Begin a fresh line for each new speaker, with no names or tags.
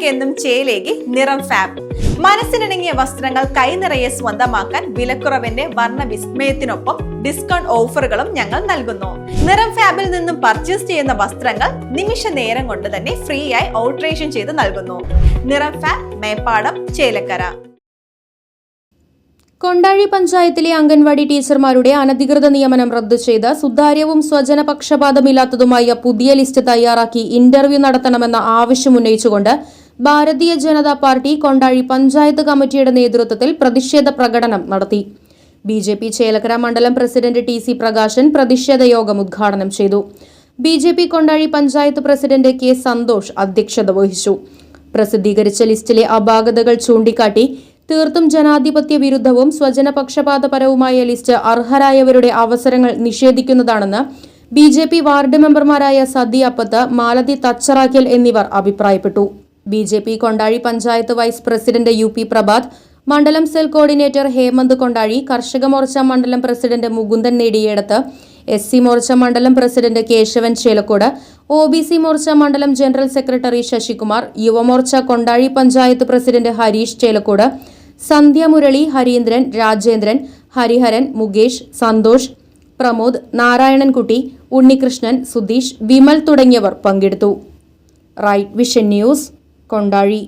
എന്നും ചേലേക്ക് നിറം ഫാബ്. മനസ്സിനിണങ്ങിയ വസ്ത്രങ്ങൾ കൈനിറയെ സ്വന്തമാക്കാൻ വിലക്കുറവിന്റെ വർണ വിസ്മയത്തിനൊപ്പം ഡിസ്കൗണ്ട് ഓഫറുകളും ഞങ്ങൾ നൽകുന്നു. നിറം ഫാബിൽ നിന്നും പർച്ചേസ് ചെയ്യുന്ന വസ്ത്രങ്ങൾ നിമിഷ നേരം കൊണ്ട് തന്നെ ഫ്രീ ആയി ഓൾട്രേഷൻ ചെയ്ത് നൽകുന്നു. നിറം ഫാബ് മേപ്പാടം ചേലക്കര.
കൊണ്ടാഴി പഞ്ചായത്തിലെ അംഗൻവാടി ടീച്ചർമാരുടെ അനധികൃത നിയമനം റദ്ദു ചെയ്ത് സുതാര്യവും സ്വജനപക്ഷപാതമില്ലാത്തതുമായ പുതിയ ലിസ്റ്റ് തയ്യാറാക്കി ഇന്റർവ്യൂ നടത്തണമെന്ന ആവശ്യമുന്നയിച്ചുകൊണ്ട് ഭാരതീയ ജനതാ പാർട്ടി കൊണ്ടാഴി പഞ്ചായത്ത് കമ്മിറ്റിയുടെ നേതൃത്വത്തിൽ പ്രതിഷേധ പ്രകടനം നടത്തി. ബി ജെ പി ചേലക്കര മണ്ഡലം പ്രസിഡന്റ് ടി സി പ്രകാശൻ പ്രതിഷേധ യോഗം ഉദ്ഘാടനം ചെയ്തു. B J P Kondazhy panchayat president K Santhosh അധ്യക്ഷത വഹിച്ചു. പ്രസിദ്ധീകരിച്ച ലിസ്റ്റിലെ അപാകതകൾ ചൂണ്ടിക്കാട്ടി തീർത്തും ജനാധിപത്യ വിരുദ്ധവും സ്വജനപക്ഷപാതപരവുമായ ലിസ്റ്റ് അർഹരായവരുടെ അവസരങ്ങൾ നിഷേധിക്കുന്നതാണെന്ന് ബി ജെ പി വാർഡ് മെമ്പർമാരായ സതി അപ്പത്ത് മാലതി തച്ചറാക്കൽ എന്നിവർ അഭിപ്രായപ്പെട്ടു. B J P Kondazhi panchayat vice president U P Prabhath മണ്ഡലം സെൽ കോർഡിനേറ്റർ ഹേമന്ത് കൊണ്ടാഴി കർഷക മോർച്ച മണ്ഡലം പ്രസിഡന്റ് മുകുന്ദൻ നേടിയെടുത്ത് എസ് സി മോർച്ച മണ്ഡലം president Kesavan Chelakode O B C Morcha മണ്ഡലം general secretary Sasikumar Yuvamorcha Kondazhy panchayat president Hareesh Chelakode Sandhya Murali Harindran Rajendran Hariharan Mukesh Santhosh Pramod Narayanankutty Unnikrishnan Sudheesh Vimal തുടങ്ങിയവർ പങ്കെടുത്തു. Right vision news. Kondazhy